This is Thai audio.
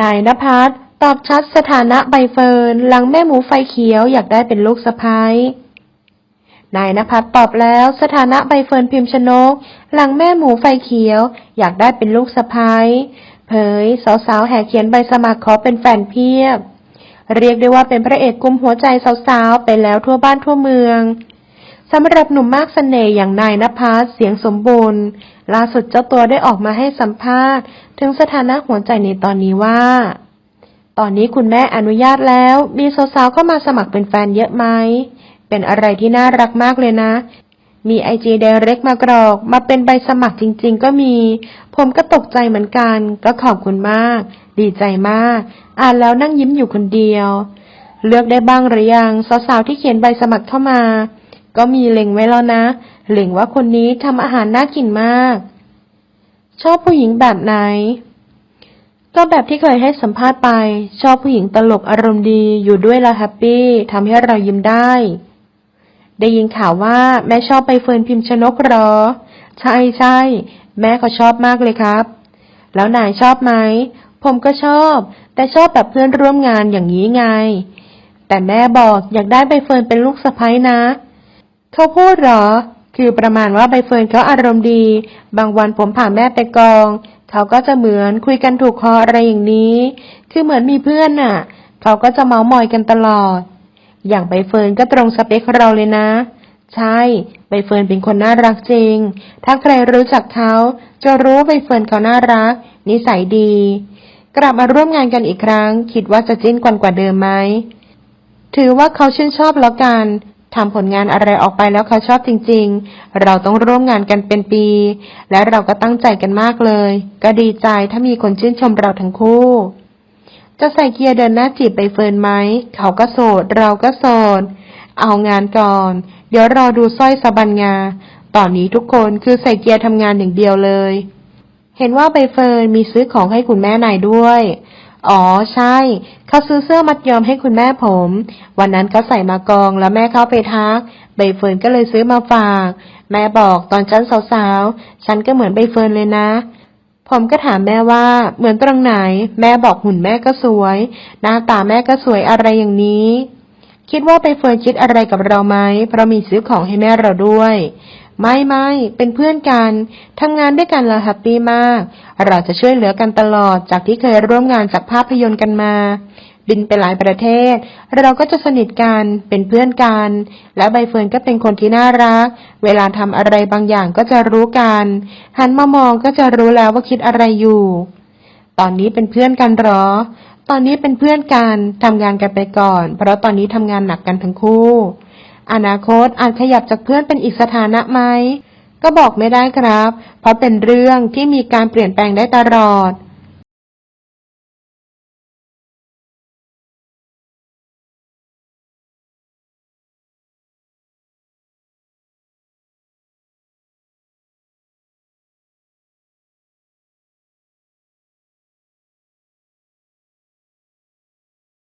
นายนภัสตอบชัดสถานะใบเฟิร์นหลังแม่หมูไฟเขียวอยากได้เป็นลูกสะพ้ายนายนภัสตอบแล้วสถานะใบเฟิร์นพิมพ์ชนก หลังแม่หมูไฟเขียว อยากได้เป็นลูกสะพ้ายเผยสาวๆแห่เขียนใบสมัครขอเป็นแฟนเพียบ เรียกได้ว่าเป็นพระเอกกุมหัวใจสาวๆไปแล้วทั่วบ้านทั่วเมือง สำหรับหนุ่มมากเสน่ห์อย่างนายนภัสเสียงสมบูรณ์ ล่าสุดเจ้าตัวได้ออกมาให้สัมภาษณ์ ถึงสถานะหัวใจในตอนนี้ว่า ตอนนี้คุณแม่อนุญาตแล้ว มีสาวๆเข้ามาสมัครเป็นแฟนเยอะไหม เป็นอะไรที่น่ารักมากเลยนะ มีไอจีเดเร็กมากรอก มาเป็นใบสมัครจริง ๆ ก็มี ผมก็ตกใจเหมือนกัน ก็ขอบคุณมาก ดีใจมาก อ่านแล้วนั่งยิ้มอยู่คนเดียว เลือกได้บ้างหรือยังสาวๆที่เขียนใบสมัครเข้ามา ก็มีเล็งไว้แล้วนะ เล็งว่าคนนี้ทำอาหารน่ากินมาก ชอบผู้หญิงแบบไหน ก็แบบที่เคยให้สัมภาษณ์ไป ชอบผู้หญิงตลกอารมณ์ดีอยู่ด้วยแล้วแฮปปี้ทำให้เรายิ้มได้ ได้ยินข่าวว่าแม่ชอบไปเฟิร์นพิมพ์ชนกหรอ ใช่ใช่แม่ก็ชอบมากเลยครับ แล้วนายชอบไหม ผมก็ชอบ แต่ชอบแบบเพื่อนร่วมงานอย่างนี้ไง แต่แม่บอกอยากได้ใบเฟิร์นเป็นลูกสะใภ้นะ เขาพูดเหรอ คือประมาณว่าใบเฟิร์นเขาอารมณ์ดี บางวันผมพาแม่ไปกอง เขาก็จะเหมือนคุยกันถูกคออะไรอย่างนี้ คือเหมือนมีเพื่อนน่ะ เขาก็จะเมามอยกันตลอด อย่างใบเฟิร์นก็ตรงสเปคเราเลยนะ ใช่ ใบเฟิร์นเป็นคนน่ารักจริง ถ้าใครรู้จักเขาจะรู้ใบเฟิร์นเขาน่ารัก นิสัยดี กลับมาร่วมงานกันอีกครั้ง คิดว่าจะจิ้นกว่ากว่าเดิมไหมถือว่าเขาชื่นชอบแล้วกัน ทำผลงานอะไรออกไปแล้วเขาชอบจริง ๆ เราต้องร่วมงานกันเป็นปี และเราก็ตั้งใจกันมากเลย ก็ดีใจถ้ามีคนชื่นชมเราทั้งคู่ จะใส่เกียร์เดินหน้าจีบไปเฟิร์นไหม เขาก็โสด เราก็โสด เอางานก่อน เดี๋ยวรอดูสร้อยสะบันงา ตอนนี้ทุกคนคือใส่เกียร์ทำงานอย่างเดียวเลย เห็นว่าใบเฟิร์นมีซื้อของให้คุณแม่นายด้วย อ๋อใช่ เขาซื้อเสื้อมัดยอมให้คุณแม่ผม วันนั้นเขาใส่มากองแล้วแม่เข้าไปทัก ใบเฟิร์นก็เลยซื้อมาฝาก แม่บอกตอนฉันสาวๆ ฉันก็เหมือนใบเฟิร์นเลยนะ ผมก็ถามแม่ว่าเหมือนตรงไหน แม่บอกหุ่นแม่ก็สวย หน้าตาแม่ก็สวยอะไรอย่างนี้ คิดว่าใบเฟิร์นคิดอะไรกับเราไหมเพราะมีซื้อของให้แม่เราด้วย ไม่ไม่เป็นเพื่อนกันทำงานด้วยกันเราแฮปปี้มาก เราจะช่วยเหลือกันตลอดจากที่เคยร่วมงานจากภาพยนตร์กันมา บินไปหลายประเทศ เราก็จะสนิทกันเป็นเพื่อนกัน และใบเฟิร์นก็เป็นคนที่น่ารัก เวลาทำอะไรบางอย่างก็จะรู้กันหันมามองก็จะรู้แล้วว่าคิดอะไรอยู่ ตอนนี้เป็นเพื่อนกันหรอ ตอนนี้เป็นเพื่อนกันทำงานกันไปก่อน เพราะตอนนี้ทำงานหนักกันทั้งคู่ อนาคตอาจขยับจากเพื่อนเป็นอีกสถานะไหม ก็บอกไม่ได้ครับ เพราะเป็นเรื่องที่มีการเปลี่ยนแปลงได้ตลอด